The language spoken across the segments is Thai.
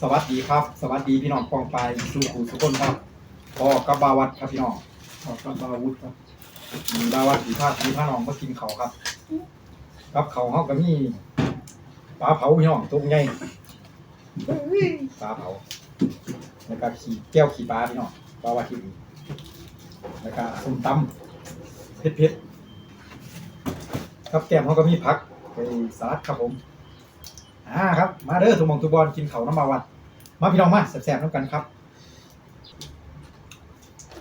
สวัสดีครับ สวัสดีพี่น้องกองไปสู่ขู่สุกคนครับพ่อกับบาวัดครับพี่น้องพ่อกับบาวุธครับมีบาวัดสีผ้าสีผ้าน้องมากินเขาครับกับเขาเขาก็มีปลาเผาพี่น้องตัวใหญ่ปลาเผาแล้วก็ขี่แก้วขี่ปลาพี่น้องบาวัดที่นี่แล้วก็ส้มตำเผ็ดๆครับแก้มเขาก็มีผักไปสลัดครับผมอ่าครับ มาเด้อทุกมองทุกบอลกินเขาน้ำมาวัด มาพี่น้องมาแซ่บๆน้ำกันครับ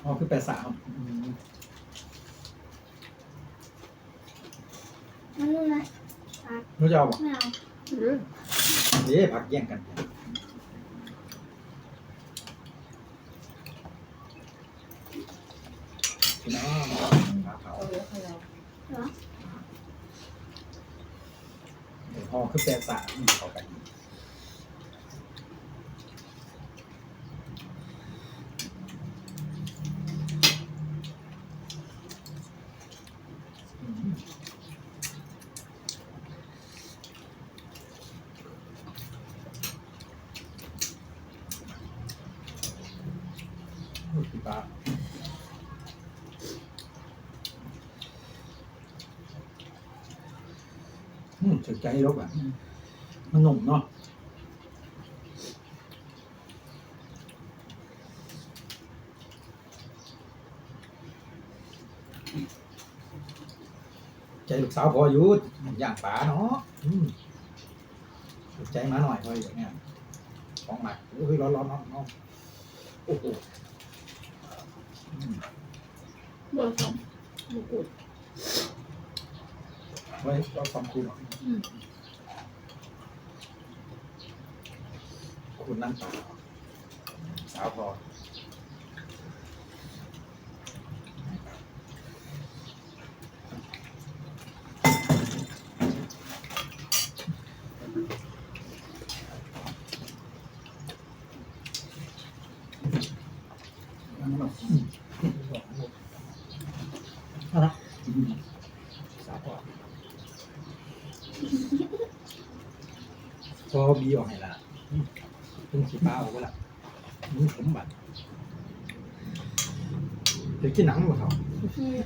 อ๋อคือแปดสามอืมมันนู่นนะนู้จะเอาบ่ไม่เอาอืมเอ๊ะผักแย่งกันพี่น้องปลาเผาเอาเยอะขนาดเหรอเดี๋ยวพอคือแปดสามอืมเข้ากัน อืมสนใจรกอะมันหนุ่มเนาะใจลูกสาวพออยู่อย่างป๋าเนาะอืมสนใจมาหน่อยพออย่างเงี้ยของหมักโอ้ยร้อนร้อนร้อนร้อนโอ้โหอืมเบอร์สองบุกุด ไว้ก็ความคุณอืมคุณนั่งต่อสาวพออะไรสาวพอ พอบีออกให้ละเพิ่งสีป้าออกไปละมึงผมบัตรเดี๋ยวกินหนังกว่าเขา อืม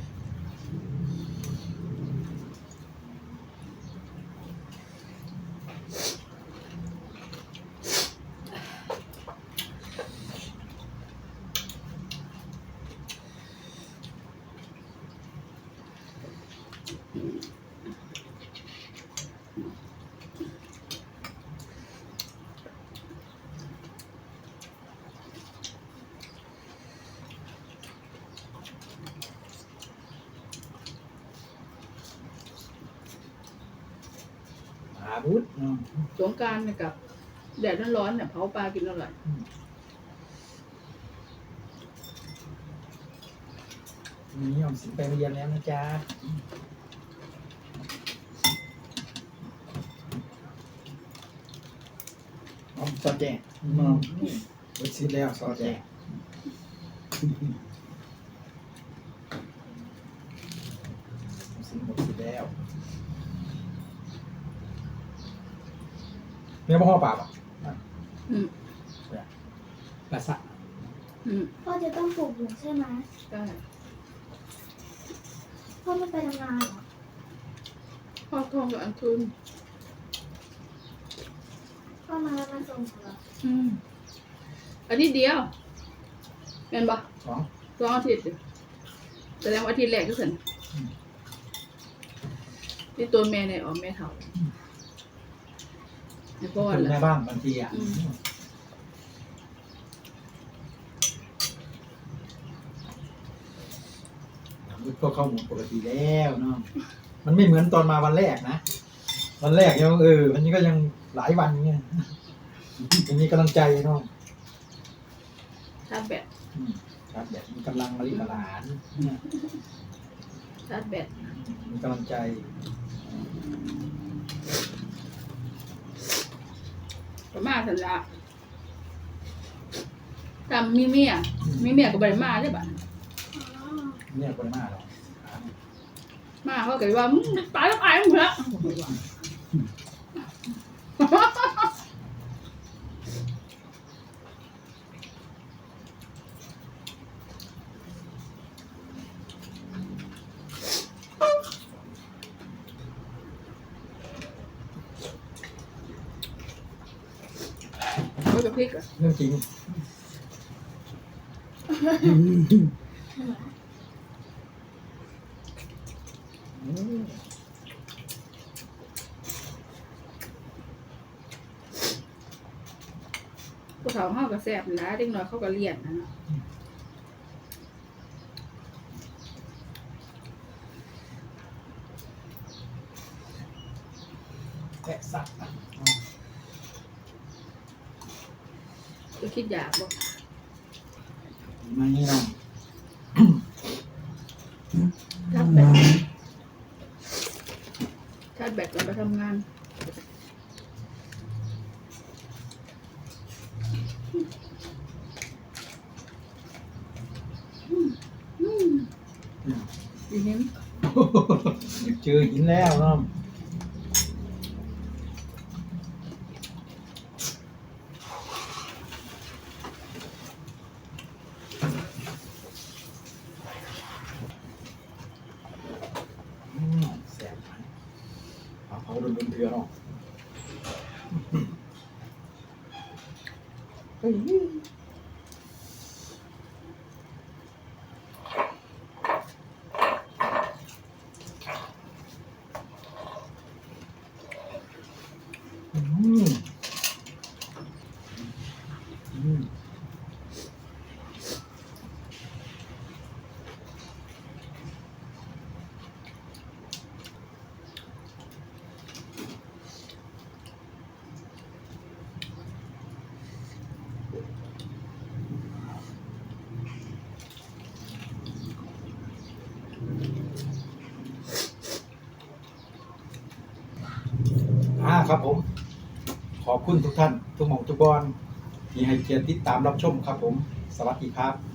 หาบุตรอืมสงกรารเนี่ยกับแดดร้อนๆเนี่ยเผาปลากินอร่อยวันนี้ยอมสิไปเรียนแล้วนะจ๊ะออมสอดแจงอืมเบิดซิดแล้วสอดแจงสิหมดสิแล้ว แม่พ่อป่าป่ะอืมละสะอืมพ่อจะต้องปลูกหนูใช่ไหมได้พ่อไม่ไปทำงานเหรอพ่อทองกับอันทุนพ่อมาแล้วมาส่งเหรออืมอาทิตย์เดียวเงินบ่สองสองอาทิตย์เดียวแสดงว่าอาทิตย์แรกก็เสร็จอืมนี่ตัวแม่เนี่ยอ๋อแม่เฒ่า ไอ้พ่อเป็นแหแม่ละบ้านบางทีอะอืมก็เข้าหมดปกติแล้วเนาะมันไม่เหมือนตอนมาวันแรกนะ วันแรกยังเออวันนี้ก็ยังหลายวันเงี้ยยังมีกำลังใจเนาะชาร์จแบตอืมครับแบบมีกำลังมาลิกหลานเนี่ยชาร์จแบตมีกำลังใจ ประมาณสันละตามมีเมียมีเมียกับบริมาใช่ปะอ๋อเนี่ยคนมากหรอกมาเขาก็ว่ามึงตายแล้วตายมึงละ กับพริกอะเรื่องจริงอืมผู้เฒ่าเฮาก็แซ่บนะเด็กน้อยเขาก็เลียนนะเนาะ แกะสักอะ ก็คิดอยากบ่มานี่น้องชาร์จแบตชาร์จแบตแล้วไปทำงานอืมอืมอืมอีเห็น เจอหินแล้วน้องอืมแสบไหมเอา เผาโดนๆเถื่อเนาะเฮ้ย อืมอืมอ่า ครับผม ขอบคุณทุกท่าน ทุกหม่องทุกบอนที่ให้เกียรติติดตามรับชมครับผม สวัสดีครับ